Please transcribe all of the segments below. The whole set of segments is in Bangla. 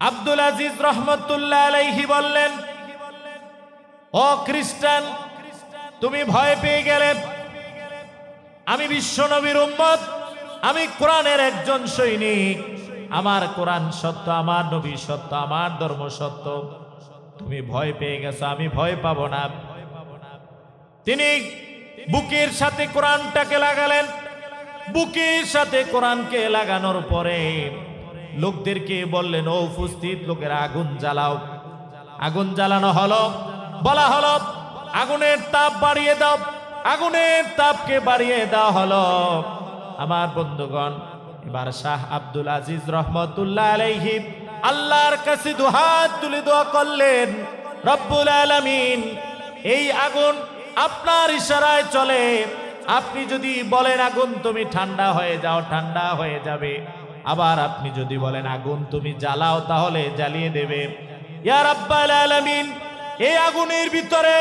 আব্দুল আজিজ রহমতুল্লাহ আলাইহি বললেন, ও খ্রিস্টান, তুমি ভয় পেয়ে গেলে। আমি বিশ্বনবীর উম্মত, আমি কোরআনের একজন সৈনিক। আমার কোরআন সত্য, আমার নবী সত্য, আমার ধর্ম সত্য। তুমি ভয় পেয়ে গেছো, আমি ভয় পাবো না। তিনি বুকের সাথে কোরআনটাকে লাগালেন। বুকের সাথে কোরআনকে লাগানোর পরে লোকদেরকে বললেন, ও উপস্থিত, লোকেরা আগুন জ্বালাও। আগুন জ্বালানো হলো, বলা হলো, আগুনের তাপ বাড়িয়ে দাও, আগুনের তাপকে বাড়িয়ে দেওয়া হলো। আমার বন্ধুগণ, এবার শাহ আব্দুল আজিজ রহমতুল্লাহ আলাইহি আল্লাহর কাছে দুহাত তুলে দোয়া করলেন, রব্বুল আলামিন, এই আগুন আপনার ইশারায় চলে। আপনি যদি বলেন, আগুন তুমি ঠান্ডা হয়ে যাও, ঠান্ডা হয়ে যাবে। আবার আপনি যদি বলেন, আগুন তুমি জ্বালাও তাহলে জ্বালিয়ে দেবে। ইয়া রাব্বাল আলামিন, এই আগুনের ভিতরে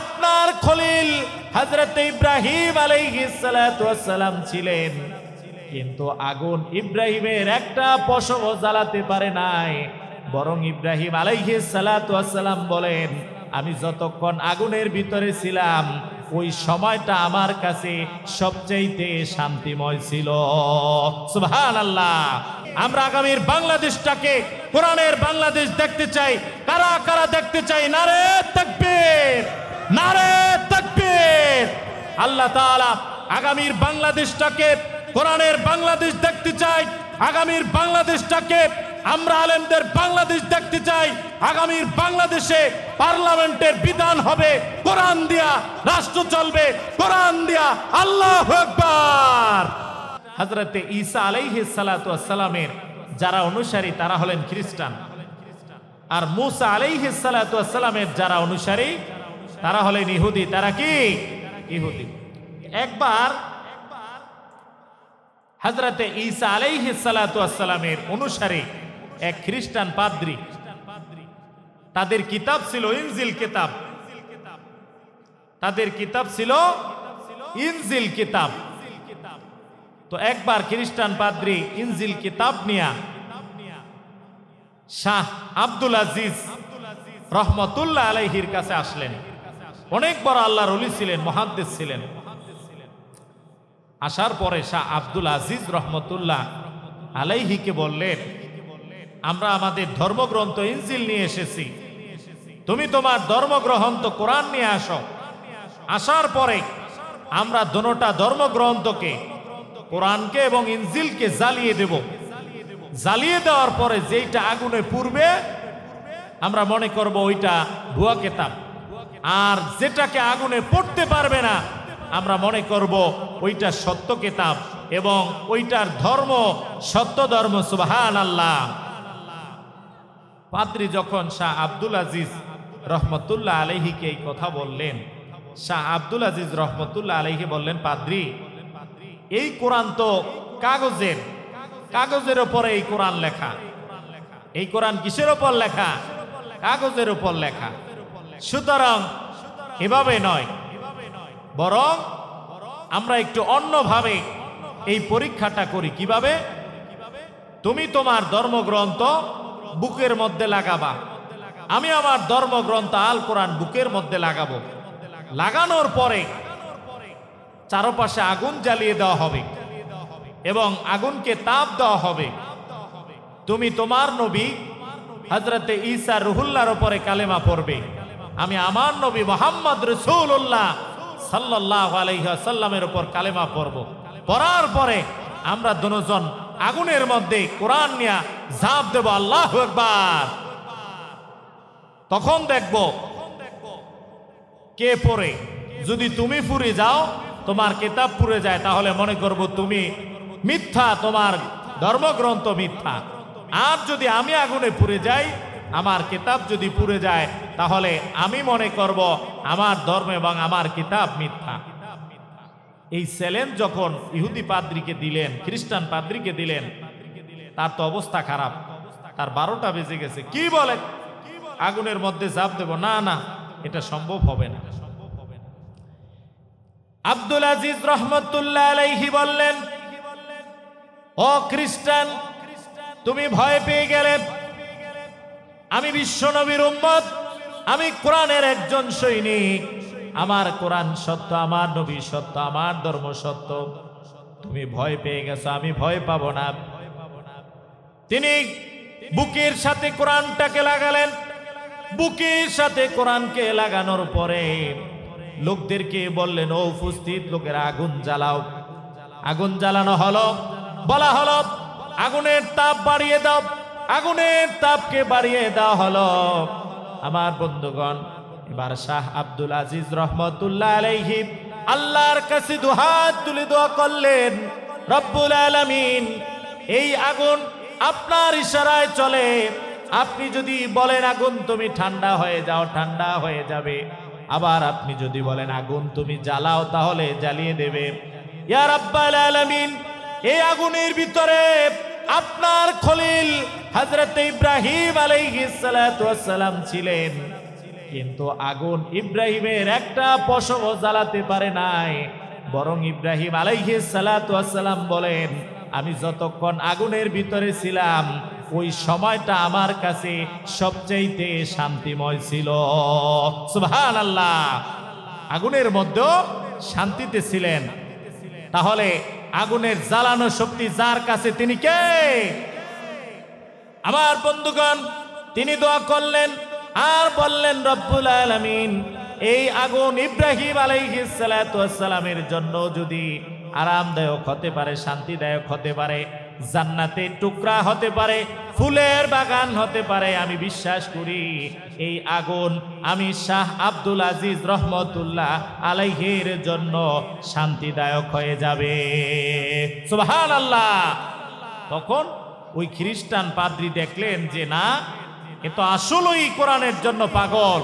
আপনার খলিল হযরত ইব্রাহিম আলাইহিস সালাতু ওয়াস সালাম ছিলেন। কিন্তু আগুন ইব্রাহিমের একটা পশমও জ্বালাতে পারে নাই। বরং ইব্রাহিম আলাইহিস সালাতু ওয়াস সালাম বলেন, আমি যতক্ষণ আগুনের ভিতরে ছিলাম ওই সময়টা আমার কাছে সবচাইতে শান্তিময় ছিল। সুবহান আল্লাহ আমরা আগামীর বাংলাদেশটাকে, কোরআনের বাংলাদেশ দেখতে চাই, কারা কারা দেখতে চাই? নারে তাকবীর নারে তাকবীর। আল্লাহ তাআলা আগামীর বাংলাদেশটাকে, কোরআনের বাংলাদেশ দেখতে চাই, আগামীর বাংলাদেশটাকে আমরা আলেমদের বাংলাদেশ দেখতে চাই। আগামীর বাংলাদেশে পার্লামেন্টের বিধান হবে, কোরআন দিয়া রাষ্ট্র চলবে, কোরআন দিয়া আল্লাহ হজরতে ঈসা আলাইহিস সালাতু সালামের যারা অনুসারী, তারা হলেন খ্রিস্টান। আর মুসা আলাইহিস সালাতু সালামের যারা অনুসারী, তারা হলেন ইহুদি। তারা কি? ইহুদি। একবার হজরতে ঈসা আলাইহিস সালাতু সালামের অনুসারী এক খ্রিস্টান পাদ্রী। তাদের কিতাব ছিল ইনজিল কিতাব। তাদের কিতাব ছিল ইনজিল কিতাব। তো একবার খ্রিস্টান পাদ্রী ইনজিল কিতাব নিয়া শাহ আব্দুল আজিজ রহমতুল্লাহ আলাইহির কাছে আসলেন। অনেক বড় আল্লাহর অলি ছিলেন, মহাদ্দেশ ছিলেন। আসার পরে শাহ আব্দুল আজিজ রহমতুল্লাহ আলাইহিকে বললেন আমরা আমাদের ধর্মগ্রন্থ ইনজিল নিয়ে এসেছি। তুমি তোমার ধর্মগ্রন্থ কোরআন নিয়ে আসো। আসার পরে আমরা দোনোটা ধর্মগ্রন্থকে, কোরআনকে এবং ইনজিলকে জ্বালিয়ে দেব। জ্বালিয়ে দেওয়ার পরে যেইটা আগুনে পূর্বে আমরা মনে করব ওইটা ভুয়া কেতাব। আর যেটাকে আগুনে পড়তে পারবে না, আমরা মনে করব ওইটা সত্য কেতাব এবং ওইটার ধর্ম সত্য ধর্ম সুবাহান আল্লাহ পাত্রী যখন শাহ আব্দুল আজিজ রহমতুল্লাহ আলহিকে এই কথা বললেন, শাহ আব্দুল আজিজ রহমতুল্লাহ আলহি বললেন, পাদ্রি, এই কোরআন তো কাগজের কাগজের ওপরে এই কোরআন লেখা। এই কোরআন কিসের ওপর লেখা? কাগজের ওপর লেখা। সুতরাং এভাবে নয়, বরং আমরা একটু অন্যভাবে এই পরীক্ষাটা করি। কীভাবে? তুমি তোমার ধর্মগ্রন্থ বুকের মধ্যে লাগাবা। আমি আমার ধর্মগ্রন্থ আল কোরআন বুকের মধ্যে লাগাবো। লাগানোর পরে চারপাশে আগুন জ্বালিয়ে দেওয়া হবে এবং আগুনকে তাপ দেওয়া হবে। তুমি তোমার নবী হজরতে ঈসা রুহুল্লার ওপরে কালেমা পড়বে। আমি আমার নবী মোহাম্মদ রসুল্লাহ সাল্লাহ আলাইসাল্লামের উপর কালেমা পড়ব। পড়ার পরে আমরা দুজন আগুনের মধ্যে কোরআন নিয়ে ঝাঁপ দেব, আল্লাহ একবার তখন দেখব, কে পড়ে? যদি তুমি পুরে যাও, তোমার কেতাব পুড়ে যায়, তাহলে মনে করব তুমি মিথ্যা, তোমার ধর্মগ্রন্থ মিথ্যা। আর যদি আমি আগুনে পুড়ে যাই, আমার কিতাব যদি পুড়ে যায়, তাহলে আমি মনে করব আমার ধর্ম এবং আমার কিতাব মিথ্যা। এই চ্যালেঞ্জ যখন ইহুদি পাদ্রিকে দিলেন, খ্রিস্টান পাদ্রিকে দিলেন তার তো অবস্থা খারাপ। তার বারোটা বেজে গেছে। কি বলে? আগুনের মধ্যে জাপ দেব। না না, এটা সম্ভব হবে না। আব্দুল আজিজ রহমতুল্লাহ আলাইহি বললেন, ও খ্রিস্টান, তুমি ভয় পেয়ে গেলে। আমি বিশ্বনবীর উম্মত, আমি কোরআনের একজন সৈনিক। আমার কোরআন সত্য, আমার নবী সত্য, আমার ধর্ম সত্য। তুমি ভয় পেয়ে গেছো, আমি ভয় পাবো না। তিনি বুকের সাথে কোরআনটাকে লাগালেন। বুকের সাথে কোরআনকে লাগানোর পরে লোকদেরকে বললেন, ও উপস্থিত, লোকেরা আগুন জ্বালাও। আগুন জ্বালানো হলো, বলা হলো, আগুনের তাপ বাড়িয়ে দাও, আগুনের তাপকে বাড়িয়ে দেওয়া হলো। আমার বন্ধুগণ, এবার শাহ আব্দুল আজিজ রহমতুল্লাহ আলাইহি আল্লাহর কাছে দুহাত তুলে দোয়া করলেন, রব্বুল আলামিন, এই আগুন আপনার ইশারায় চলে। আপনি যদি বলেন, আগুন, তুমি ঠান্ডা হয়ে যাও, ঠান্ডা হয়ে যাবে। আবার আপনি যদি বলেন, আগুন, তুমি জ্বালাও, তাহলে জ্বালিয়ে দেবে। ইয়া রাব্বাল আলামিন, এই আগুনের ভিতরে আপনার খলিল হযরত ইব্রাহিম আলাইহিস সালাতু ছিলেন। কিন্তু আগুন ইব্রাহিমের একটা পশমও জ্বালাতে পারে নাই। বরং ইব্রাহিম আলাইহিস সালাতু ওয়াস সালাম বলেন আমি যতক্ষণ আগুনের ভিতরে ছিলাম, ওই সময়টা আমার কাছে সবচাইতে শান্তিময় ছিল। সুবহান আল্লাহ আগুনের মধ্যেও শান্তিতে ছিলেন। তাহলে আগুনের জ্বালানো শক্তি যার কাছে, তিনি কে? আমার বন্ধুগণ, তিনি দোয়া করলেন, আর বললেন, রব্বুল আলামিন, এই আগুন ইব্রাহিম আলাইহিস জন্য যদি আরামদায়ক হতে পারে, শান্তিদায়ক হতে পারে, জান্নাতের টুকরা হতে পারে, ফুলের বাগান হতে পারে, আমি বিশ্বাস করি এই আগুন আমি শাহ আব্দুল আজিজ রহমতুল্লাহ আলাইহের জন্য শান্তিদায়ক হয়ে যাবে। আল্লাহ তখন ওই খ্রিস্টান পাদ্রী দেখলেন যে না, এ তো আসলেই কোরআনের জন্য পাগল।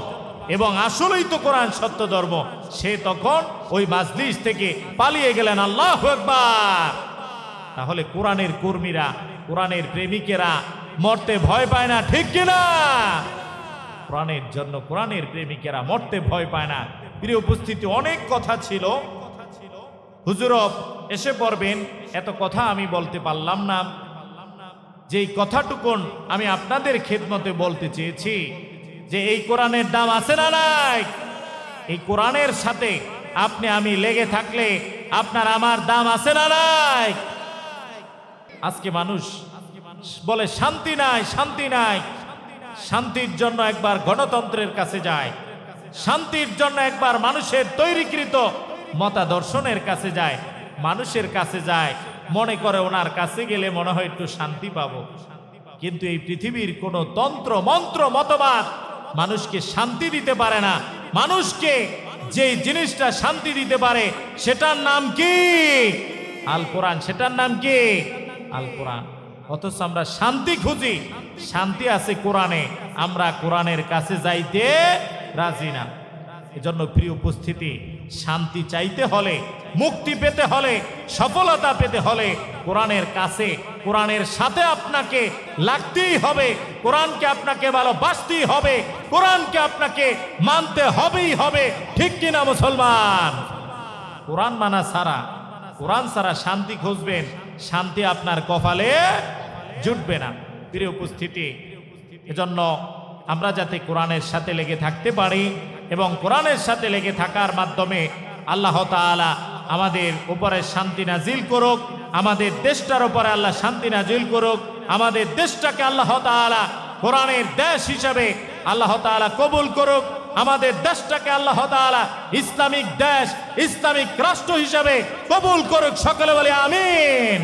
এবং আসলেই তো কোরআন সত্য ধর্ম। সে তখন ওই মাজলিস থেকে পালিয়ে গেলেন। আল্লাহ একবার তাহলে কোরআনের কর্মীরা, কোরআনের প্রেমিকেরা মরতে ভয় পায় না, ঠিক কিনা? কোরআনের জন্য কোরআনের প্রেমিকেরা মরতে ভয় পায় না। প্রিয় উপস্থিতি, অনেক কথা ছিল। হুজুরব এসে পড়বেন। এত কথা আমি বলতে পারলাম না। যেই কথাটুকুন আমি আপনাদের খেদমতে বলতে চেয়েছি যে এই কোরআনের দাম আছে না নাই? এই কোরআনের সাথে আপনি আমি লেগে থাকলে আপনার আমার দাম আছে না নাই? আজকে মানুষ বলে, শান্তি নাই শান্তি নাই। শান্তির জন্য একবার গণতন্ত্রের কাছে যায়। শান্তির জন্য একবার মানুষের তৈরিকৃত মতাদর্শনের কাছে যায়। মানুষের কাছে যায়। মনে করে ওনার কাছে গেলে মনে হয় একটু শান্তি পাবো। কিন্তু এই পৃথিবীর কোনো তন্ত্র, মন্ত্র, মতবাদ মানুষকে শান্তি দিতে পারে না। মানুষকে যে জিনিসটা শান্তি দিতে পারে, সেটার নাম কি? আল কোরআন। সেটার নাম কি? আল কোরআন। অথচ আমরা শান্তি খুঁজি। শান্তি আছে কোরআনে। আমরা কোরআনের কাছে যাইতে রাজি না। এজন্য প্রিয় উপস্থিতি শান্তি চাইতে হলে, মুক্তি পেতে হলে, সফলতা পেতে হলে কোরআনের কাছে, কোরআনের সাথে আপনাকে লাগতেই হবে, কোরআনকে আপনাকে ভালোবাসতেই হবে, কোরআনকে আপনাকে মানতে হবেই হবে, ঠিক কিনা মুসলমান? কোরআন মানা ছাড়া, কোরআন ছাড়া শান্তি খুঁজবেন, শান্তি আপনার কপালে জুটবে না। প্রিয় উপস্থিতি, এজন্য আমরা যাতে কোরআনের সাথে লেগে থাকতে পারি এবং কোরআনের সাথে লেগে থাকার মাধ্যমে আল্লাহ তাআলা আমাদের উপরে শান্তি নাজিল করুক, আমাদের দেশটার উপরে আল্লাহ শান্তি নাজিল করুক, আমাদের দেশটাকে আল্লাহ তাআলা কোরআনের দেশ হিসাবে আল্লাহ তাআলা কবুল করুক, আমাদের দেশটাকে আল্লাহ তাআলা ইসলামিক দেশ, ইসলামিক রাষ্ট্র হিসাবে কবুল করুক। সকলে বলে আমিন।